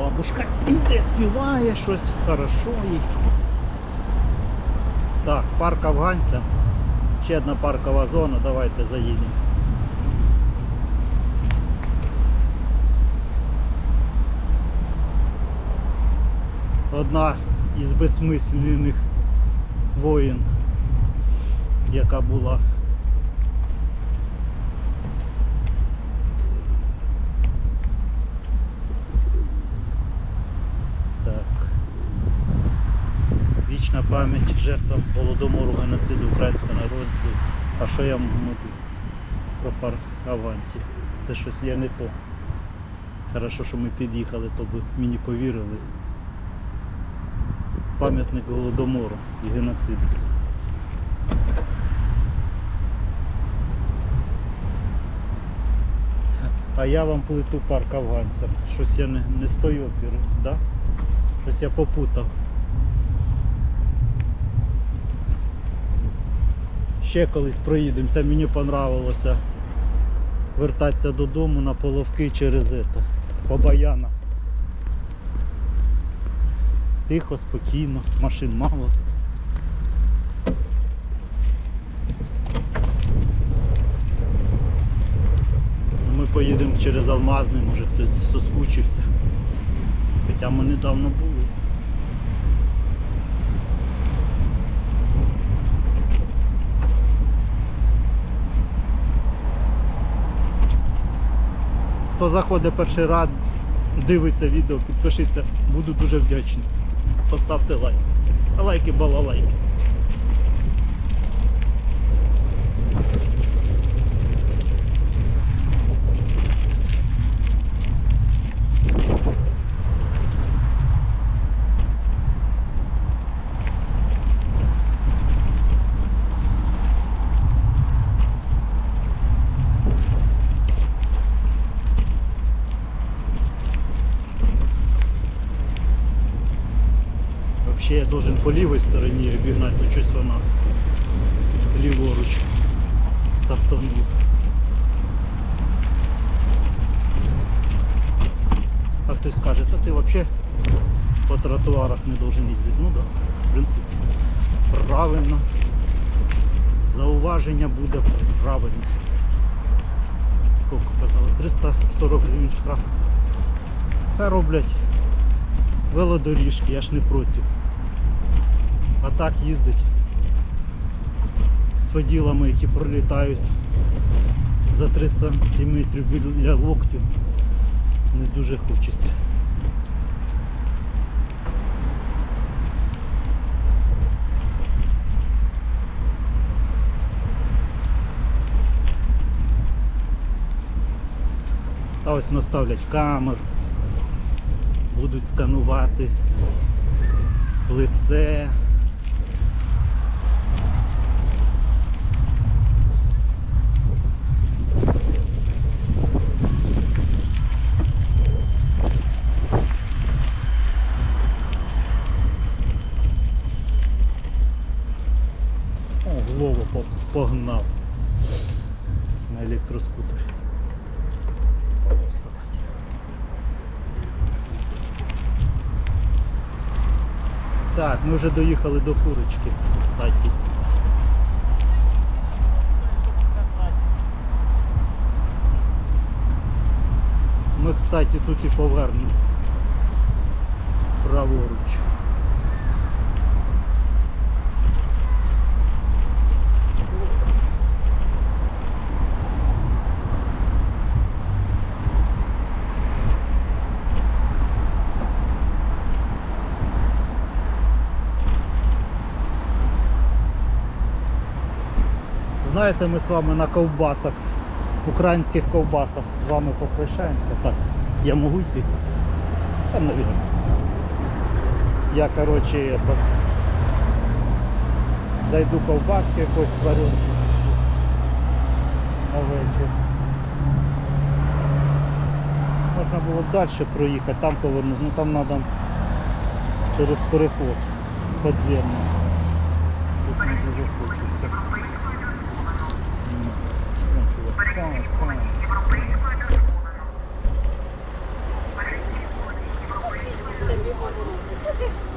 бабушка іде, співає щось, хорошо їй. Так, парк афганця. Ще одна паркова зона, давайте заїдемо. Одна із безсмислених воїн, яка була. Так. Вічна пам'ять жертвам голодомору геноциду українського народу. А що я можу про парк авансів? Це щось я не то. Хорошо, що ми під'їхали, то ви мені повірили. Пам'ятник голодомору і геноциду. А я вам плиту парк афганцям. Щось я не, не з тої да? Щось я попутав. Ще колись проїдемося, мені понравилося вертатися додому на половки через это, по баяна. Тихо, спокійно, машин мало. Ми поїдемо через Алмазний, може хтось соскучився. Хоча ми недавно були. Заходить перший раз, дивиться відео, підпишіться, буду дуже вдячний. Поставте лайк. Лайки балалайки. Вообще я должен по лівій стороні обігнати, ну щось вона ліворуч стартанула. А хтось скаже, та ти взагалі по тротуарах не должен їздити. Ну да, в принципі, правильно. Зауваження буде правильне. Скільки казали? 340 гривень штраф. Хай роблять велодоріжки, я ж не проти. А так їздить з воділами, які пролітають за 30 см біля локтів, не дуже хочеться. Та ось наставлять камер, будуть сканувати лице. О, погнав на електроскутері. Так, ми вже доїхали до фурочки, кстати. Ми, кстати, тут і повернемо. Праворуч. Знаєте, ми з вами на ковбасах, українських ковбасах з вами попрощаємося. Так, я можу йти. Та навіть. Я, коротше, зайду ковбаски якось сварю на вечір. Можна було б далі проїхати, там повернути, ну там треба через переход підземний. Тут не дуже хочеться. понял, понял. Thank you.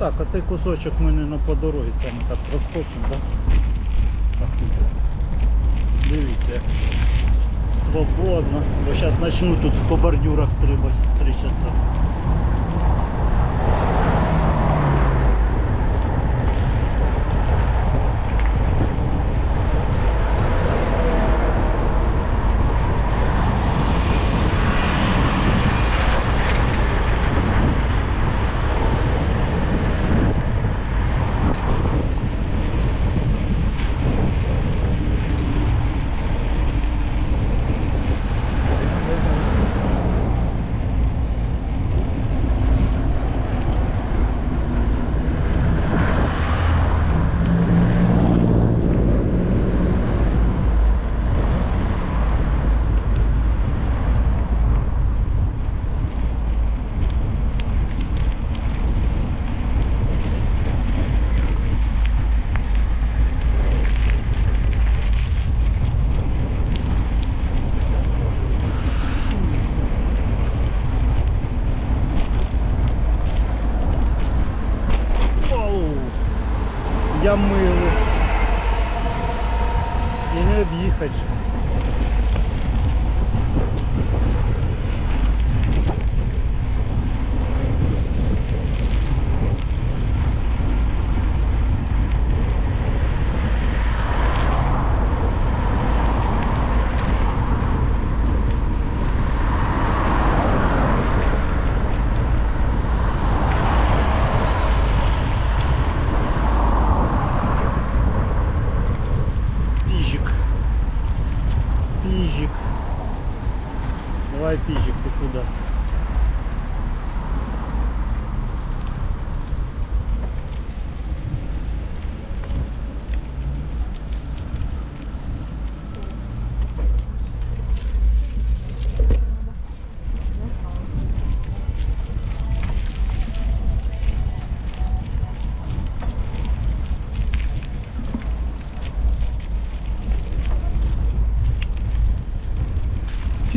Так, а цей кусочок ми не по дорозі саме так проскочимо, так? Так. Дивіться. Свободно. Бо зараз почну тут по бордюрах стрибати 3 часа. Я милий. І не об'їхать.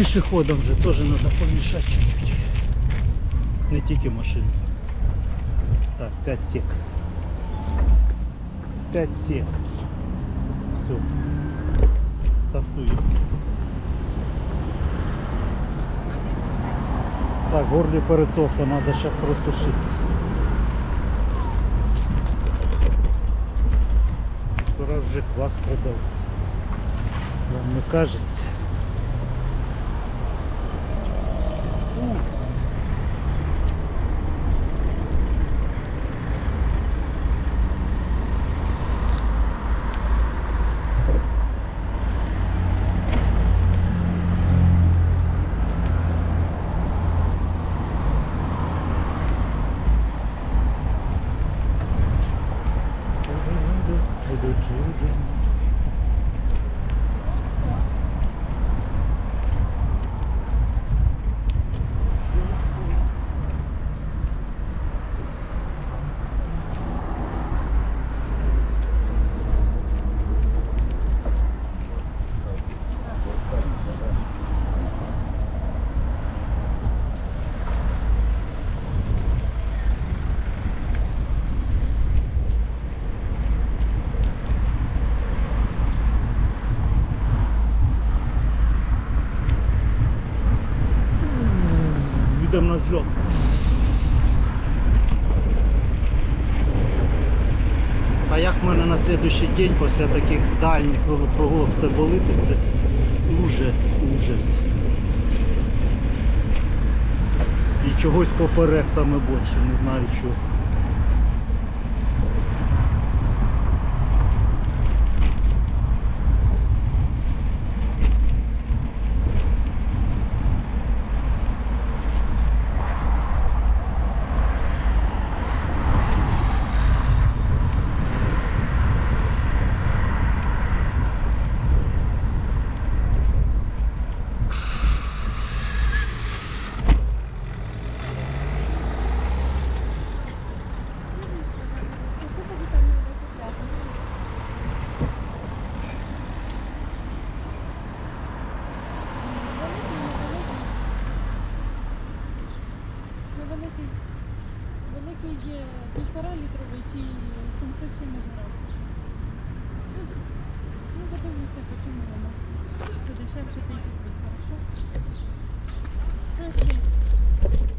Пішоходам же теж треба помішати чуть-чуть. Не тільки машин. Так, 5 сек. 5 сек. Все. Стартуємо. Так, горлі пересохло, треба зараз розсушитися. Пора вже квас продавати. Вам не Good children На зльот. А як в мене на наступний день після таких дальніх прогулок все болити, це ужас, ужас. І чогось поперек саме більше, не знаю чого. Великий є півтора літровий чи 700 чимось грамів. Ну, подивлюся, по чому воно. Подешевше та купить, хорошо? Так,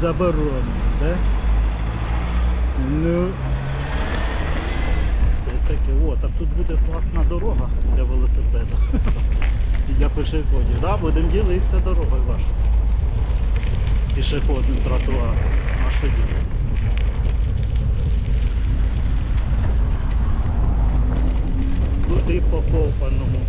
проїзд заборонений, да? Ну. Це таке. О, так тут буде класна дорога для велосипеда. І для пішоходів. Да, будемо ділитися дорогою вашою. Пішохідним тротуаром. А що ділити? Куди по копаному.